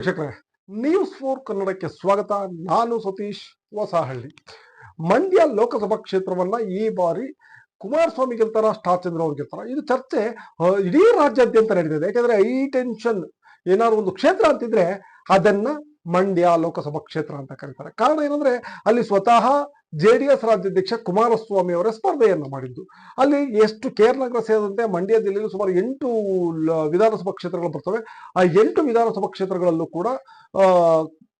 ವೀಕ್ಷಕರೇ news four ಕನ್ನಡಕ್ಕೆ ಸ್ವಾಗತ. ನಾನು ಸತೀಶ್ ಹೊಸಹಳ್ಳಿ. ಮಂಡ್ಯ ಲೋಕಸಭಾ ಕ್ಷೇತ್ರವನ್ನ ಈ ಬಾರಿ ಕುಮಾರಸ್ವಾಮಿ ಗೆಲ್ತಾರ ಸ್ಟಾರ್ ಚಂದ್ರ ಅವ್ರು ಗೆಲ್ತಾರ ಇದು ಚರ್ಚೆ ಇಡೀ ರಾಜ್ಯಾದ್ಯಂತ ನಡೀತಿದೆ. ಯಾಕಂದ್ರೆ ಐ ಟೆನ್ಷನ್ ಏನಾದ್ರು ಒಂದು ಕ್ಷೇತ್ರ ಅಂತಿದ್ರೆ ಅದನ್ನ ಮಂಡ್ಯ ಲೋಕಸಭಾ ಕ್ಷೇತ್ರ ಅಂತ ಕರೀತಾರೆ. ಕಾರಣ ಏನಂದ್ರೆ, ಅಲ್ಲಿ ಸ್ವತಃ ಜೆ ಡಿ ಎಸ್ ರಾಜ್ಯಾಧ್ಯಕ್ಷ ಕುಮಾರಸ್ವಾಮಿ ಅವರ ಸ್ಪರ್ಧೆಯನ್ನು ಮಾಡಿದ್ದು. ಅಲ್ಲಿ ಎಷ್ಟು ಕೇರನಗರ ಸೇರಿದಂತೆ ಮಂಡ್ಯ ಜಿಲ್ಲೆಯಲ್ಲಿ ಸುಮಾರು ಎಂಟು ವಿಧಾನಸಭಾ ಕ್ಷೇತ್ರಗಳು ಬರ್ತವೆ. ಆ ಎಂಟು ವಿಧಾನಸಭಾ ಕ್ಷೇತ್ರಗಳಲ್ಲೂ ಕೂಡ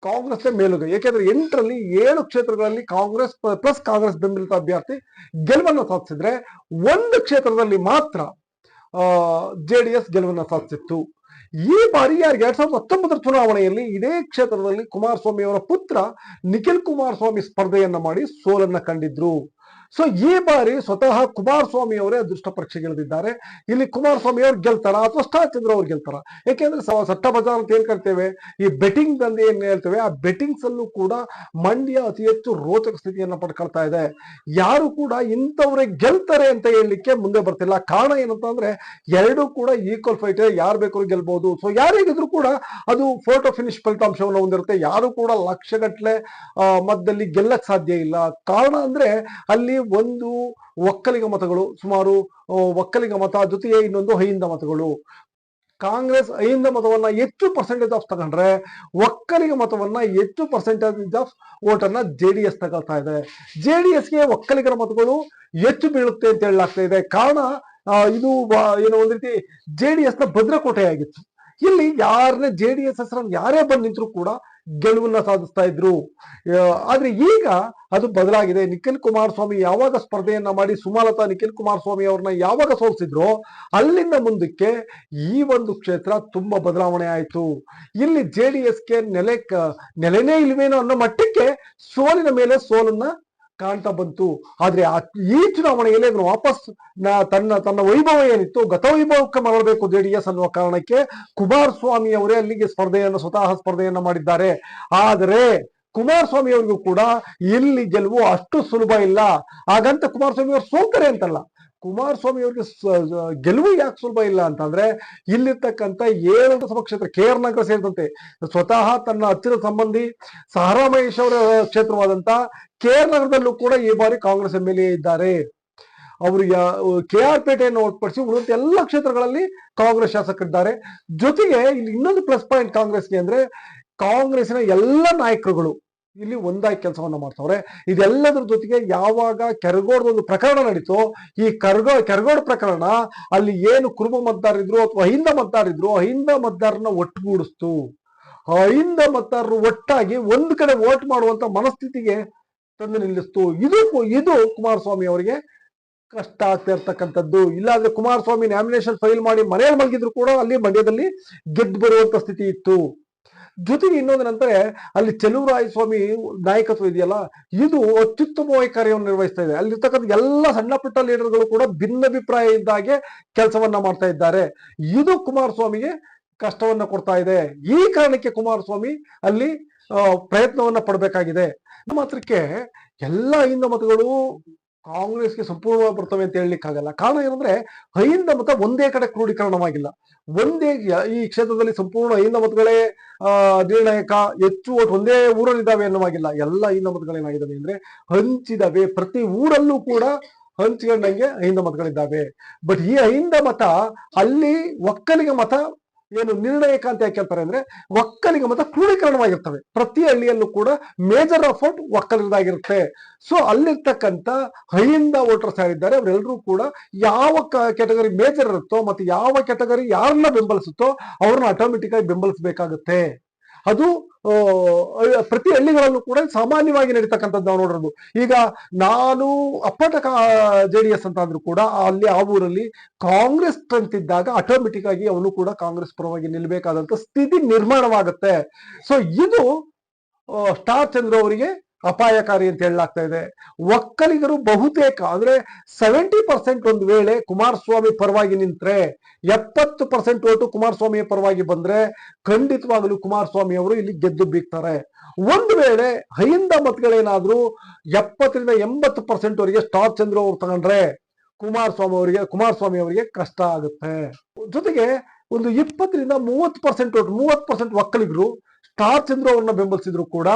ಕಾಂಗ್ರೆಸ್ಲೇ ಕಾಂಗ್ರೆಸ್ ಮೇಲುಗೈ. ಏಕೆಂದ್ರೆ ಎಂಟರಲ್ಲಿ ಏಳು ಕ್ಷೇತ್ರಗಳಲ್ಲಿ ಕಾಂಗ್ರೆಸ್ ಪ್ಲಸ್ ಕಾಂಗ್ರೆಸ್ ಬೆಂಬಲಿತ ಅಭ್ಯರ್ಥಿ ಗೆಲುವನ್ನು ಸಾಧಿಸಿದ್ರೆ ಒಂದು ಕ್ಷೇತ್ರದಲ್ಲಿ ಮಾತ್ರ ಜೆ ಡಿ ಎಸ್ ಗೆಲುವನ್ನು ಸಾಧಿಸಿತ್ತು. ಈ ಬಾರಿ ಎರಡ್ ಸಾವಿರದ ಹತ್ತೊಂಬತ್ತರ ಚುನಾವಣೆಯಲ್ಲಿ ಇದೇ ಕ್ಷೇತ್ರದಲ್ಲಿ ಕುಮಾರಸ್ವಾಮಿ ಅವರ ಪುತ್ರ ನಿಖಿಲ್ ಕುಮಾರಸ್ವಾಮಿ ಸ್ಪರ್ಧೆಯನ್ನ ಮಾಡಿ ಸೋಲನ್ನ ಕಂಡಿದ್ರು. ಸೊ ಈ ಬಾರಿ ಸ್ವತಃ ಕುಮಾರಸ್ವಾಮಿ ಅವರೇ ಅದೃಷ್ಟ ಪರೀಕ್ಷೆಗಿಳಿದಿದ್ದಾರೆ. ಇಲ್ಲಿ ಕುಮಾರಸ್ವಾಮಿ ಅವ್ರು ಗೆಲ್ತಾರ? ಅಥವಾ ಸ್ಟಾರ್ ಚಂದ್ರ ಅವ್ರು ಗೆಲ್ತಾರ? ಯಾಕೆಂದ್ರೆ ಸಟ್ಟ ಬಜಾರ್ ಅಂತ ಏನ್ ಕರ್ತೇವೆ? ಈ ಬೆಟ್ಟಿಂಗ್ ದಂಧೆ ಏನ್ ಹೇಳ್ತೇವೆ? ಆ ಬೆಟ್ಟಿಂಗ್ಸ್ ಅಲ್ಲೂ ಕೂಡ ಮಂಡ್ಯ ಅತಿ ಹೆಚ್ಚು ರೋಚಕ ಸ್ಥಿತಿಯನ್ನ ಪಡ್ಕೊಳ್ತಾ ಇದೆ. ಯಾರು ಕೂಡ ಇಂಥವ್ರೆ ಗೆಲ್ತಾರೆ ಅಂತ ಹೇಳಲಿಕ್ಕೆ ಮುಂದೆ ಬರ್ತಿಲ್ಲ. ಕಾರಣ ಏನಂತ ಅಂದ್ರೆ ಎರಡೂ ಕೂಡ ಈಕ್ವಲ್ ಫೈಟ್ ಯಾರು ಬೇಕಾದ್ರೂ ಗೆಲ್ಬಹುದು ಸೊ ಯಾರಿಗಿದ್ರು ಕೂಡ ಅದು ಫೋಟೋ ಫಿನಿಶ್ ಫಲಿತಾಂಶವನ್ನು ಹೊಂದಿರುತ್ತೆ. ಯಾರು ಕೂಡ ಲಕ್ಷಗಟ್ಲೆ ಆ, ಮಧ್ಯದಲ್ಲಿ ಗೆಲ್ಲಕ್ ಸಾಧ್ಯ ಇಲ್ಲ. ಕಾರಣ ಅಂದ್ರೆ ಅಲ್ಲಿ ಒಂದು ಒಕ್ಕಲಿಗ ಮತಗಳು, ಸುಮಾರು ಒಕ್ಕಲಿಗ ಮತ, ಜೊತೆಗೆ ಇನ್ನೊಂದು ಹೈಂದ ಮತಗಳು. ಕಾಂಗ್ರೆಸ್ ಐಂದ ಮತವನ್ನ ಹೆಚ್ಚು ಪರ್ಸೆಂಟೇಜ್ ಆಫ್ ತಗೊಂಡ್ರೆ, ಒಕ್ಕಲಿಗ ಮತವನ್ನ ಹೆಚ್ಚು ಪರ್ಸೆಂಟೇಜ್ ಆಫ್ ಓಟನ್ನ ಜೆ ಡಿ ಎಸ್ ತಗೊಳ್ತಾ ಇದೆ. ಜೆ ಡಿ ಎಸ್ಗೆ ಒಕ್ಕಲಿಗರ ಮತಗಳು ಹೆಚ್ಚು ಬೀಳುತ್ತೆ ಅಂತ ಹೇಳಲಾಗ್ತಾ ಇದೆ. ಕಾರಣ ಇದು ಏನೋ ಒಂದ್ ರೀತಿ ಜೆ ಡಿ ಎಸ್ನ ಭದ್ರಕೋಟೆಯಾಗಿತ್ತು. ಇಲ್ಲಿ ಯಾರನ್ನೇ ಜೆ ಡಿ ಎಸ್ ಹೆಸರನ್ನು ಯಾರೇ ಬಂದು ನಿಂತರೂ ಕೂಡ ಗೆಲುವನ್ನ ಸಾಧಿಸ್ತಾ ಇದ್ರು. ಆದ್ರೆ ಈಗ ಅದು ಬದಲಾಗಿದೆ. ನಿಖಿಲ್ ಕುಮಾರಸ್ವಾಮಿ ಯಾವಾಗ ಸ್ಪರ್ಧೆಯನ್ನ ಮಾಡಿ ಸುಮಲತಾ ನಿಖಿಲ್ ಕುಮಾರಸ್ವಾಮಿ ಅವ್ರನ್ನ ಯಾವಾಗ ಸೋಲಿಸಿದ್ರು ಅಲ್ಲಿಂದ ಮುಂದಕ್ಕೆ ಈ ಒಂದು ಕ್ಷೇತ್ರ ತುಂಬಾ ಬದಲಾವಣೆ ಆಯಿತು. ಇಲ್ಲಿ ಜೆ ಡಿ ಎಸ್ಗೆ ನೆಲೆ ನೆಲೆನೇ ಇಲ್ವೇನೋ ಅನ್ನೋ ಮಟ್ಟಕ್ಕೆ ಸೋಲಿನ ಮೇಲೆ ಸೋಲನ್ನ ಕಾಣ್ತಾ ಬಂತು. ಆದ್ರೆ ಈ ಚುನಾವಣೆಯಲ್ಲಿ ಅದನ್ನು ವಾಪಸ್ ತನ್ನ ತನ್ನ ವೈಭವ ಏನಿತ್ತು? ಗತವೈಭವಕ್ಕೆ ಮರಳಬೇಕು ಜೆ ಡಿ ಎಸ್ ಅನ್ನುವ ಕಾರಣಕ್ಕೆ ಕುಮಾರಸ್ವಾಮಿ ಅವರೇ ಅಲ್ಲಿಗೆ ಸ್ಪರ್ಧೆಯನ್ನು, ಸ್ವತಃ ಸ್ಪರ್ಧೆಯನ್ನು ಮಾಡಿದ್ದಾರೆ. ಆದರೆ ಕುಮಾರಸ್ವಾಮಿ ಅವರಿಗೂ ಕೂಡ ಇಲ್ಲಿ ಗೆಲುವು ಅಷ್ಟು ಸುಲಭ ಇಲ್ಲ. ಹಾಗಂತ ಕುಮಾರಸ್ವಾಮಿ ಅವರು ಸೋಲ್ತಾರೆ ಅಂತಲ್ಲ. ಕುಮಾರಸ್ವಾಮಿ ಅವರಿಗೆ ಗೆಲುವು ಯಾಕೆ ಸುಲಭ ಇಲ್ಲ ಅಂತಂದ್ರೆ ಇಲ್ಲಿರ್ತಕ್ಕಂಥ ಏಳು ಲೋಕಸಭಾ ಕ್ಷೇತ್ರ, ಕೆ ಆರ್ ನಗರ ಸೇರಿದಂತೆ ಸ್ವತಃ ತನ್ನ ಹತ್ತಿರ ಸಂಬಂಧಿ ಸಹರಾ ಕ್ಷೇತ್ರವಾದಂತ ಕೆ ಆರ್ ನಗರದಲ್ಲೂ ಕೂಡ ಈ ಬಾರಿ ಕಾಂಗ್ರೆಸ್ ಎಂ ಎಲ್ ಎ ಇದ್ದಾರೆ. ಅವರು ಕೆ ಆರ್ ಪೇಟೆಯನ್ನು ಹೊರತುಪಡಿಸಿ ಉಳಿದ ಎಲ್ಲ ಕ್ಷೇತ್ರಗಳಲ್ಲಿ ಕಾಂಗ್ರೆಸ್ ಶಾಸಕರಿದ್ದಾರೆ. ಜೊತೆಗೆ ಇಲ್ಲಿ ಇನ್ನೊಂದು ಪ್ಲಸ್ ಪಾಯಿಂಟ್ ಕಾಂಗ್ರೆಸ್ಗೆ ಅಂದ್ರೆ ಕಾಂಗ್ರೆಸ್ನ ಎಲ್ಲ ನಾಯಕರುಗಳು. ಇಲ್ಲಿ ಒಂದಾಗಿ ಕೆಲಸವನ್ನ ಮಾಡ್ತಾವ್ರೆ. ಇದೆಲ್ಲದ್ರ ಜೊತೆಗೆ ಯಾವಾಗ ಕೆರಗೋಡ್ ಒಂದು ಪ್ರಕರಣ ನಡೀತು, ಈ ಕರ್ಗೋ, ಕೆರಗೋಡ್ ಪ್ರಕರಣ ಅಲ್ಲಿ ಏನು ಕುರುಬ ಮತದಾರಿದ್ರು ಅಥವಾ ಅಹಿಂದ ಮತದಾರಿದ್ರು ಅಹಿಂದ ಮತದಾರನ ಒಟ್ಟುಗೂಡಿಸ್ತು. ಅಹಿಂದ ಮತದಾರರು ಒಟ್ಟಾಗಿ ಒಂದು ಕಡೆ ವೋಟ್ ಮಾಡುವಂತ ಮನಸ್ಥಿತಿಗೆ ತಂದು ನಿಲ್ಲಿಸ್ತು. ಇದು ಇದು ಕುಮಾರಸ್ವಾಮಿ ಅವರಿಗೆ ಕಷ್ಟ ಆಗ್ತಾ ಇರ್ತಕ್ಕಂಥದ್ದು. ಇಲ್ಲಾಂದ್ರೆ ಕುಮಾರಸ್ವಾಮಿ ನಾಮಿನೇಷನ್ ಫೈಲ್ ಮಾಡಿ ಮನೆಯಲ್ಲಿ ಮಲಗಿದ್ರು ಕೂಡ ಅಲ್ಲಿ ಮಂಡ್ಯದಲ್ಲಿ ಗೆದ್ದು ಬರುವಂತ ಸ್ಥಿತಿ ಇತ್ತು. ಜೊತೆಗೆ ಇನ್ನೊಂದೇನಂದ್ರೆ ಅಲ್ಲಿ ಚೆಲುವರಾಯ ಸ್ವಾಮಿ ನಾಯಕತ್ವ ಇದೆಯಲ್ಲ, ಇದು ಅತ್ಯುತ್ತಮವಾಗಿ ಕಾರ್ಯವನ್ನು ನಿರ್ವಹಿಸ್ತಾ ಇದೆ. ಅಲ್ಲಿರ್ತಕ್ಕಂಥ ಎಲ್ಲ ಸಣ್ಣ ಪುಟ್ಟ ಲೀಡರ್ಗಳು ಕೂಡ ಭಿನ್ನಾಭಿಪ್ರಾಯ ಇದ್ದಾಗೆ ಕೆಲಸವನ್ನ ಮಾಡ್ತಾ ಇದ್ದಾರೆ. ಇದು ಕುಮಾರಸ್ವಾಮಿಗೆ ಕಷ್ಟವನ್ನ ಕೊಡ್ತಾ ಇದೆ. ಈ ಕಾರಣಕ್ಕೆ ಕುಮಾರಸ್ವಾಮಿ ಅಲ್ಲಿ ಪ್ರಯತ್ನವನ್ನ ಪಡಬೇಕಾಗಿದೆ. ಮಾತ್ರಕ್ಕೆ ಎಲ್ಲ ಹಿಂದ ಮತಗಳು ಕಾಂಗ್ರೆಸ್ಗೆ ಸಂಪೂರ್ಣವಾಗಿ ಬರ್ತವೆ ಅಂತ ಹೇಳಲಿಕ್ಕಾಗಲ್ಲ ಕಾರಣ ಏನಂದ್ರೆ ಹೈಂದ ಮತ ಒಂದೇ ಕಡೆ ಕ್ರೋಢೀಕರಣವಾಗಿಲ್ಲ. ಒಂದೇ ಈ ಕ್ಷೇತ್ರದಲ್ಲಿ ಸಂಪೂರ್ಣ ಹೈಂದ ಮತಗಳೇ ನಿರ್ಣಾಯಕ, ಹೆಚ್ಚು ಓಟ್ ಒಂದೇ ಊರಲ್ಲಿದ್ದಾವೆ ಅನ್ನುವಾಗಿಲ್ಲ. ಎಲ್ಲ ಅಹಿಂದ ಮತಗಳೇನಾಗಿದ್ದಾವೆ ಅಂದ್ರೆ ಹಂಚಿದಾವೆ ಪ್ರತಿ ಊರಲ್ಲೂ ಕೂಡ ಹಂಚಿಕೊಂಡಂಗೆ ಹೈಂದ ಮತಗಳಿದ್ದಾವೆ. ಬಟ್ ಈ ಹೈಂದ ಮತ, ಅಲ್ಲಿ ಒಕ್ಕಲಿಗ ಮತ ಏನು ನಿರ್ಣಾಯಕ ಅಂತ ಯಾಕೆ ಹೇಳ್ತಾರೆ ಅಂದ್ರೆ ಒಕ್ಕಲಿಗ ಮತ್ತೆ ಕ್ರೂಢೀಕರಣವಾಗಿರ್ತವೆ ಪ್ರತಿ ಹಳ್ಳಿಯಲ್ಲೂ ಕೂಡ ಮೇಜರ್ ಅಫೋರ್ಟ್ ಒಕ್ಕಲಿಗದಾಗಿರುತ್ತೆ ಸೊ ಅಲ್ಲಿರ್ತಕ್ಕಂಥ ಹೈಯಿಂದ ವೋಟರ್ಸ್ ಯಾರಿದ್ದಾರೆ ಅವರೆಲ್ಲರೂ ಕೂಡ ಯಾವ ಕ್ಯಾಟಗರಿ ಮೇಜರ್ ಇರುತ್ತೋ ಮತ್ತೆ ಯಾವ ಕೆಟಗರಿ ಯಾರನ್ನ ಬೆಂಬಲಿಸುತ್ತೋ ಅವ್ರನ್ನ ಆಟೋಮೆಟಿಕ್ ಆಗಿ ಬೆಂಬಲಿಸಬೇಕಾಗುತ್ತೆ. ಅದು ಪ್ರತಿ ಹಳ್ಳಿಗಳಲ್ಲೂ ಕೂಡ ಸಾಮಾನ್ಯವಾಗಿ ನಡೀತಕ್ಕಂಥದ್ದು ನಾವು ನೋಡಿರೋದು. ಈಗ ನಾನು ಅಪ್ಪಟ ಜೆ ಡಿ ಎಸ್ ಅಂತ ಅಂದ್ರೂ ಕೂಡ ಅಲ್ಲಿ ಆ ಊರಲ್ಲಿ ಕಾಂಗ್ರೆಸ್ ಸ್ಟ್ರೆಂತ್ ಇದ್ದಾಗ ಆಟೋಮೆಟಿಕ್ ಆಗಿ ಅವನು ಕೂಡ ಕಾಂಗ್ರೆಸ್ ಪರವಾಗಿ ನಿಲ್ಬೇಕಾದಂತ ಸ್ಥಿತಿ ನಿರ್ಮಾಣವಾಗುತ್ತೆ. ಸೊ ಇದು ಸ್ಟಾರ್ ಚಂದ್ರ ಅವರಿಗೆ ಅಪಾಯಕಾರಿ ಅಂತ ಹೇಳಲಾಗ್ತಾ ಇದೆ. ಒಕ್ಕಲಿಗರು ಬಹುತೇಕ, ಅಂದ್ರೆ ಸೆವೆಂಟಿ ಪರ್ಸೆಂಟ್ ಒಂದು ವೇಳೆ ಕುಮಾರಸ್ವಾಮಿ ಪರವಾಗಿ ನಿಂತ್ರೆ, ಎಪ್ಪತ್ತು ಪರ್ಸೆಂಟ್ ಓಟು ಕುಮಾರಸ್ವಾಮಿಯ ಪರವಾಗಿ ಬಂದ್ರೆ ಖಂಡಿತವಾಗಲೂ ಕುಮಾರಸ್ವಾಮಿ ಅವರು ಇಲ್ಲಿ ಗೆದ್ದು ಬೀಗ್ತಾರೆ. ಒಂದು ವೇಳೆ ಹೈಂದ ಮತಗಳೇನಾದ್ರೂ ಎಪ್ಪತ್ತರಿಂದ ಎಂಬತ್ತು ಪರ್ಸೆಂಟ್ ವರೆಗೆ ಸ್ಟಾರ್ ಚಂದ್ರ ಅವರು ತಗೊಂಡ್ರೆ ಕುಮಾರಸ್ವಾಮಿ ಅವರಿಗೆ ಕುಮಾರಸ್ವಾಮಿ ಅವರಿಗೆ ಕಷ್ಟ ಆಗುತ್ತೆ. ಜೊತೆಗೆ ಒಂದು ಇಪ್ಪತ್ತರಿಂದ ಮೂವತ್ತು ಪರ್ಸೆಂಟ್ ಮೂವತ್ತು ಪರ್ಸೆಂಟ್ ಒಕ್ಕಲಿಗರು ಸ್ಟಾರ್ ಚಂದ್ರ ಅವ್ರನ್ನ ಬೆಂಬಲಿಸಿದ್ರು ಕೂಡ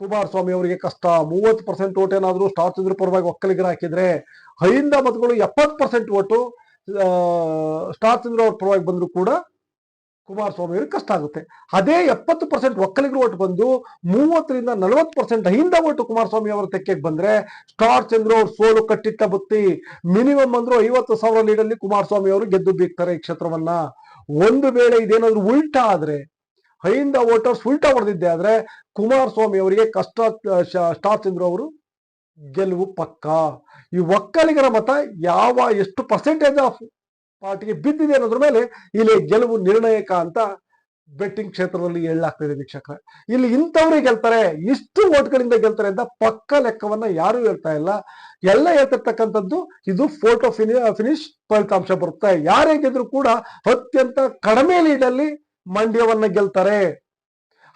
ಕುಮಾರಸ್ವಾಮಿ ಅವರಿಗೆ ಕಷ್ಟ. ಮೂವತ್ತು ಪರ್ಸೆಂಟ್ ಓಟ್ ಏನಾದರೂ ಸ್ಟಾರ್ ಚಂದ್ರ ಪರವಾಗಿ ಒಕ್ಕಲಿಗರ ಹಾಕಿದ್ರೆ ಹೈಂದ ಮತಗಳು ಎಪ್ಪತ್ತು ಪರ್ಸೆಂಟ್ ಓಟು ಸ್ಟಾರ್ ಚಂದ್ರ ಅವ್ರ ಪರವಾಗಿ ಬಂದರೂ ಕೂಡ ಕುಮಾರಸ್ವಾಮಿ ಅವರಿಗೆ ಕಷ್ಟ ಆಗುತ್ತೆ. ಅದೇ ಎಪ್ಪತ್ತು ಪರ್ಸೆಂಟ್ ಒಕ್ಕಲಿಗರು ಓಟ್ ಬಂದು ಮೂವತ್ತರಿಂದ ನಲವತ್ತು ಪರ್ಸೆಂಟ್ ಹಿಂದ ಓಟು ಕುಮಾರಸ್ವಾಮಿ ಅವರ ತೆಕ್ಕೆಗೆ ಬಂದ್ರೆ ಸ್ಟಾರ್ ಚಂದ್ರ ಅವ್ರ ಸೋಲು ಕಟ್ಟಿಟ್ಟ ಬುತ್ತಿ ಮಿನಿಮಮ್ ಅಂದ್ರೂ ಐವತ್ತು ಸಾವಿರ ಲೀಡಲ್ಲಿ ಕುಮಾರಸ್ವಾಮಿ ಅವರು ಗೆದ್ದು ಬೀಗ್ತಾರೆ ಈ ಕ್ಷೇತ್ರವನ್ನ. ಒಂದು ವೇಳೆ ಇದೇನಾದ್ರೂ ಉಲ್ಟಾ ಆದ್ರೆ ಹೈಂದ ವೋಟರ್ಸ್ ಉಲ್ಟಾ ಹೊಡೆದಿದ್ದೆ ಆದ್ರೆ ಕುಮಾರಸ್ವಾಮಿ ಅವರಿಗೆ ಕಷ್ಟ ಸ್ಟಾರ್ ಚಂದ್ರ ಅವರು ಗೆಲುವು ಪಕ್ಕ. ಈ ಒಕ್ಕಲಿಗರ ಮತ ಯಾವ ಎಷ್ಟು ಪರ್ಸೆಂಟೇಜ್ ಆಫ್ ಪಾರ್ಟಿಗೆ ಬಿದ್ದಿದೆ ಅನ್ನೋದ್ರ ಮೇಲೆ ಇಲ್ಲಿ ಗೆಲುವು ನಿರ್ಣಾಯಕ ಅಂತ ಬೆಟ್ಟಿಂಗ್ ಕ್ಷೇತ್ರದಲ್ಲಿ ಹೇಳಲಾಗ್ತಿದೆ ವೀಕ್ಷಕರ. ಇಲ್ಲಿ ಇಂಥವ್ರಿಗೆ ಗೆಲ್ತಾರೆ, ಇಷ್ಟು ಓಟ್ಗಳಿಂದ ಗೆಲ್ತಾರೆ ಅಂತ ಪಕ್ಕ ಲೆಕ್ಕವನ್ನ ಯಾರು ಹೇಳ್ತಾ ಇಲ್ಲ. ಎಲ್ಲ ಹೇಳ್ತಿರ್ತಕ್ಕಂಥದ್ದು ಇದು ಫೋಟೋ ಫಿನಿ ಫಿನಿಶ್ ಫಲಿತಾಂಶ ಬರುತ್ತೆ. ಯಾರೇ ಗೆದ್ರು ಕೂಡ ಅತ್ಯಂತ ಕಡಿಮೆ ಲೀಡಲ್ಲಿ ಮಂಡ್ಯವನ್ನ ಗೆಲ್ತಾರೆ.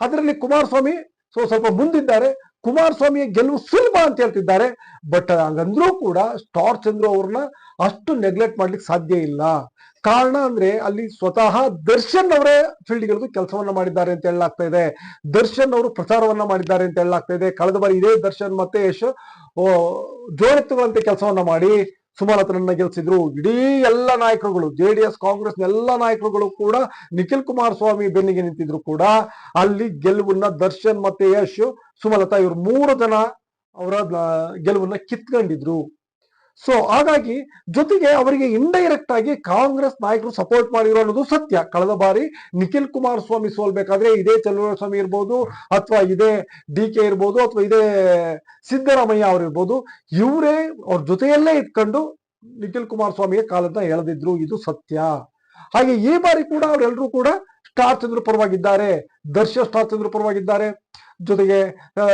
ಅದರಲ್ಲಿ ಕುಮಾರಸ್ವಾಮಿ ಸೊ ಸ್ವಲ್ಪ ಮುಂದಿದ್ದಾರೆ. ಕುಮಾರಸ್ವಾಮಿಯ ಗೆಲುವು ಸುಲಭ ಅಂತ ಹೇಳ್ತಿದ್ದಾರೆ. ಬಟ್ ಹಂಗಂದ್ರೂ ಕೂಡ ಸ್ಟಾರ್ ಚಂದ್ರು ಅವ್ರನ್ನ ಅಷ್ಟು ನೆಗ್ಲೆಕ್ಟ್ ಮಾಡ್ಲಿಕ್ಕೆ ಸಾಧ್ಯ ಇಲ್ಲ. ಕಾರಣ ಅಂದ್ರೆ ಅಲ್ಲಿ ಸ್ವತಃ ದರ್ಶನ್ ಅವರೇ ಫೀಲ್ಡ್ಗಳಿಗೂ ಕೆಲಸವನ್ನ ಮಾಡಿದ್ದಾರೆ ಅಂತ ಹೇಳಲಾಗ್ತಾ ಇದೆ. ದರ್ಶನ್ ಅವರು ಪ್ರಚಾರವನ್ನ ಮಾಡಿದ್ದಾರೆ ಅಂತ ಹೇಳಲಾಗ್ತಾ ಇದೆ. ಕಳೆದ ಬಾರಿ ಇದೇ ದರ್ಶನ್ ಮತ್ತೆ ಯಶ್ ಜೋಡೆತ್ತುಗಳಂತೆ ಕೆಲಸವನ್ನ ಮಾಡಿ. ಸುಮಲತನನ್ನ ಗೆಲ್ಸಿದ್ರು. ಇಡೀ ಎಲ್ಲ ನಾಯಕರುಗಳು ಜೆ ಡಿ ಎಸ್ ಕಾಂಗ್ರೆಸ್ ಎಲ್ಲ ನಾಯಕರುಗಳು ಕೂಡ ನಿಖಿಲ್ ಕುಮಾರಸ್ವಾಮಿ ಬೆನ್ನಿಗೆ ನಿಂತಿದ್ರು ಕೂಡ. ಅಲ್ಲಿ ಗೆಲುವನ್ನ ದರ್ಶನ್ ಮತ್ತೆ ಯಶ್, ಸುಮಲತಾ ಇವ್ರು ಮೂರು ಜನ ಅವರ ಗೆಲುವನ್ನ ಕಿತ್ಕೊಂಡಿದ್ರು. ಸೊ ಹಾಗಾಗಿ ಜೊತೆಗೆ ಅವರಿಗೆ ಇಂಡೈರೆಕ್ಟ್ ಆಗಿ ಕಾಂಗ್ರೆಸ್ ನಾಯಕರು ಸಪೋರ್ಟ್ ಮಾಡಿರೋ ಅನ್ನೋದು ಸತ್ಯ. ಕಳೆದ ಬಾರಿ ನಿಖಿಲ್ ಕುಮಾರ್ ಸ್ವಾಮಿ ಸೋಲ್ಬೇಕಾದ್ರೆ ಇದೇ ಚಲುವಸ್ವಾಮಿ ಇರ್ಬೋದು ಅಥವಾ ಇದೇ ಡಿ ಕೆ ಇರ್ಬೋದು ಅಥವಾ ಇದೇ ಸಿದ್ದರಾಮಯ್ಯ ಅವ್ರು ಇರ್ಬೋದು. ಇವರೇ ಅವ್ರ ಜೊತೆಯಲ್ಲೇ ಇಟ್ಕೊಂಡು ನಿಖಿಲ್ ಕುಮಾರ್ ಸ್ವಾಮಿಗೆ ಕಾಲನ್ನ ಎಳೆದಿದ್ರು. ಇದು ಸತ್ಯ. ಹಾಗೆ ಈ ಬಾರಿ ಕೂಡ ಅವರೆಲ್ಲರೂ ಕೂಡ ಸ್ಟಾರ್ ಚಂದ್ರ ಪರವಾಗಿದ್ದಾರೆ. ದರ್ಶ ಸ್ಟಾರ್ ಚಂದ್ರ ಪರವಾಗಿದ್ದಾರೆ. ಜೊತೆಗೆ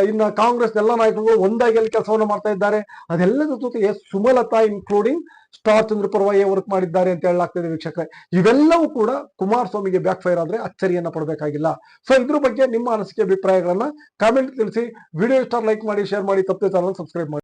ಇನ್ನು ಕಾಂಗ್ರೆಸ್ ಎಲ್ಲ ನಾಯಕರು ಒಂದಾಗಿ ಅಲ್ಲಿ ಕೆಲಸವನ್ನು ಮಾಡ್ತಾ ಇದ್ದಾರೆ. ಅದೆಲ್ಲದ ಜೊತೆಗೆ ಸುಮಲತಾ ಇನ್ಕ್ಲೂಡಿಂಗ್ ಸ್ಟಾರ್ ಚಂದ್ರ ಪರವಾಗಿ ವರ್ಕ್ ಮಾಡಿದ್ದಾರೆ ಅಂತ ಹೇಳಲಾಗ್ತದೆ ವೀಕ್ಷಕರೇ. ಇವೆಲ್ಲವೂ ಕೂಡ ಕುಮಾರಸ್ವಾಮಿಗೆ ಬ್ಯಾಕ್ ಫೈರ್ ಆದ್ರೆ ಅಚ್ಚರಿಯನ್ನ ಪಡಬೇಕಾಗಿಲ್ಲ. ಸೊ ಇದ್ರ ಬಗ್ಗೆ ನಿಮ್ಮ ಅನಿಸಿಕೆ, ಅಭಿಪ್ರಾಯಗಳನ್ನ ಕಾಮೆಂಟ್ ತಿಳಿಸಿ. ವಿಡಿಯೋ ಇಷ್ಟ ಲೈಕ್ ಮಾಡಿ ಶೇರ್ ಮಾಡಿ, ತಪ್ಪದೆ ಚಾನಲ್ ಸಬ್ಸ್ಕ್ರೈಬ್ ಮಾಡಿ.